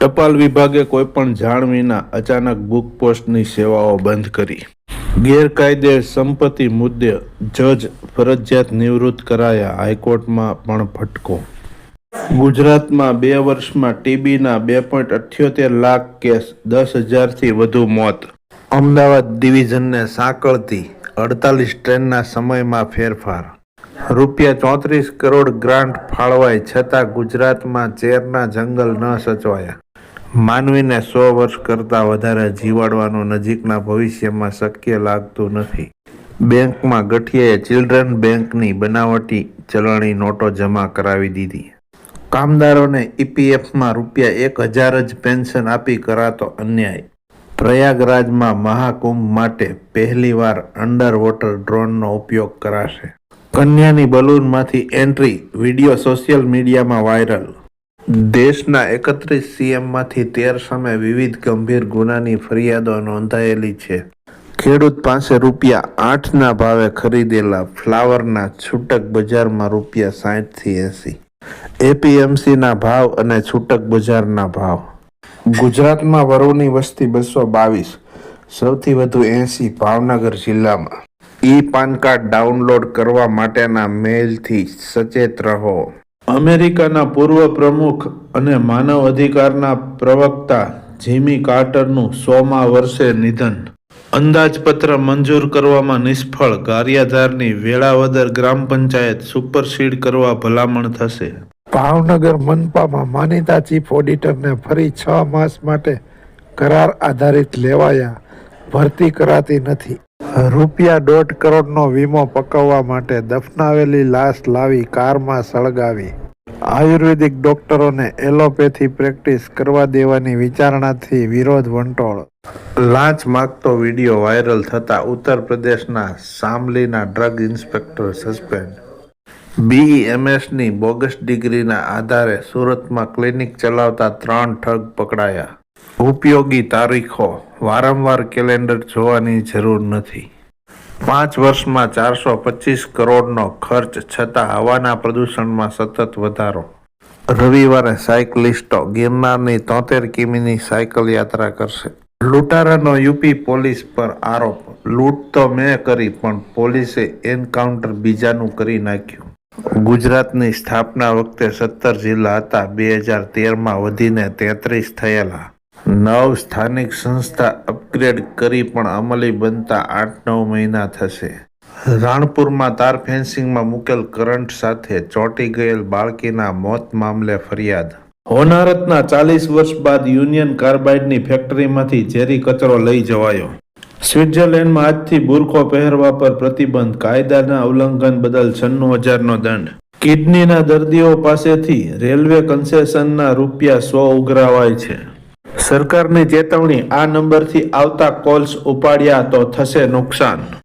ટપાલ વિભાગે કોઈપણ જાણ વિના અચાનક બુક પોસ્ટની સેવાઓ બંધ કરી. ગેરકાયદે સંપત્તિ મુદ્દે જજ ફરજિયાત નિવૃત્ત કરાયા હાઈકોર્ટમાં પણ ફટકો. ગુજરાતમાં બે વર્ષમાં ટીબીના બે પોઈન્ટ અઠ્યોતેર લાખ કેસ, દસ હજારથી વધુ મોત. અમદાવાદ ડિવિઝનને સાંકળતી અડતાલીસ ટ્રેનના સમયમાં ફેરફાર. રૂપિયા ચોત્રીસ કરોડ ગ્રાન્ટ ફાળવાય છતાં ગુજરાતમાં ચેરના જંગલ ન સચવાયા. માનવીને સો વર્ષ કરતાં વધારે જીવાડવાનું નજીકના ભવિષ્યમાં શક્ય લાગતું નથી. બેંકમાં ગઠિયાએ ચિલ્ડ્રન બેંકની બનાવટી ચલણી નોટો જમા કરાવી દીધી. કામદારોને ઈપીએફમાં રૂપિયા એક હજાર જ પેન્શન આપી કરાતો અન્યાય. પ્રયાગરાજમાં મહાકુંભ માટે પહેલીવાર અંડર વોટર ડ્રોનનો ઉપયોગ કરાશે. કન્યાની બલૂનમાંથી એન્ટ્રી, વીડિયો સોશિયલ મીડિયામાં વાયરલ દેશના એકત્રીસ સીએમમાંથી તેર સામે વિવિધ ગંભીર ગુનાની ફરિયાદો નોંધાયેલી છે. ખેડૂત પાસે રૂપિયા આઠના ભાવે ખરીદેલા ફ્લાવરના છૂટક બજારમાં રૂપિયા સાઠથી એંસી. એપીએમસીના ભાવ અને છૂટક બજારના ભાવ. ગુજરાતમાં વરુની વસ્તી બસો બાવીસ, સૌથી વધુ એંસી ભાવનગર જિલ્લામાં. ઈ પાન કાર્ડ ડાઉનલોડ કરવા માટેના મેલથી સચેત રહો. અમેરિકાના પૂર્વ પ્રમુખ અને માનવ અધિકારના પ્રવક્તા જીમી કાર્ટરનું સોમા વર્ષે નિધન. અંદાજપત્ર મંજૂર કરવામાં નિષ્ફળ. ગારિયાધારની વેળાવદર ગ્રામ પંચાયત સુપરસીડ કરવા ભલામણ થશે. ભાવનગર મનપામાં માનીતા ચીફ ઓડિટરને ફરી છ માસ માટે કરાર આધારિત લેવાયા. ભરતી કરાતી નથી. રૂપિયા દોઢ કરોડનો વીમો પકવવા માટે દફનાવેલી લાશ લાવી કારમાં સળગાવી. આયુર્વેદિક ડોક્ટરોને એલોપેથી પ્રેક્ટિસ કરવા દેવાની વિચારણાથી વિરોધ વંટોળ. લાંચ માગતો વીડિયો વાયરલ થતા ઉત્તર પ્રદેશના સામલીના ડ્રગ ઇન્સ્પેક્ટર સસ્પેન્ડ. બીઈએમએસની બોગસ ડિગ્રીના આધારે સુરતમાં ક્લિનિક ચલાવતા ત્રણ ઠગ પકડાયા. ઉપયોગી તારીખો વારંવાર કેલેન્ડર જોવાની જરૂર નથી. પાંચ વર્ષમાં ચારસો પચીસ કરોડનો ખર્ચ છતાં હવાના પ્રદૂષણમાં સતત વધારો. રવિવારે સાયકલિસ્ટો ગિરનારની તોતેર કિમીની સાયકલ યાત્રા કરશે. લૂંટારાનો યુપી પોલીસ પર આરોપ, લૂંટ તો મેં કરી, પણ પોલીસે એન્કાઉન્ટર બીજાનું કરી નાખ્યું. ગુજરાતની સ્થાપના વખતે સત્તર જિલ્લા હતા, બે હજાર તેરમાં વધીને તેત્રીસ થયેલા. નવ સ્થાનિક સંસ્થા અપગ્રેડ કરી પણ અમલી બનતા આઠ નવ મહિના થશે. રાણપુરમાં તાર ફેન્સિંગમાં મુકેલ કરંટ સાથે ચોંટી ગયેલ બાળકીના મોત મામલે ફરિયાદ. હોનારતના ચાલીસ વર્ષ બાદ યુનિયન કાર્બાઇડની ફેક્ટરીમાંથી ઝેરી કચરો લઈ જવાયો. સ્વિટ્ઝરલેન્ડમાં આજથી બુરખો પહેરવા પર પ્રતિબંધ, કાયદાના ઉલ્લંઘન બદલ છન્નું હજારનો દંડ. કિડનીના દર્દીઓ પાસેથી રેલવે કન્સેશનના રૂપિયા સો ઉઘરાવાય છે. સરકારની ચેતવણી આ નંબરથી આવતા કોલ્સ ઉપાડ્યા તો થશે નુકસાન.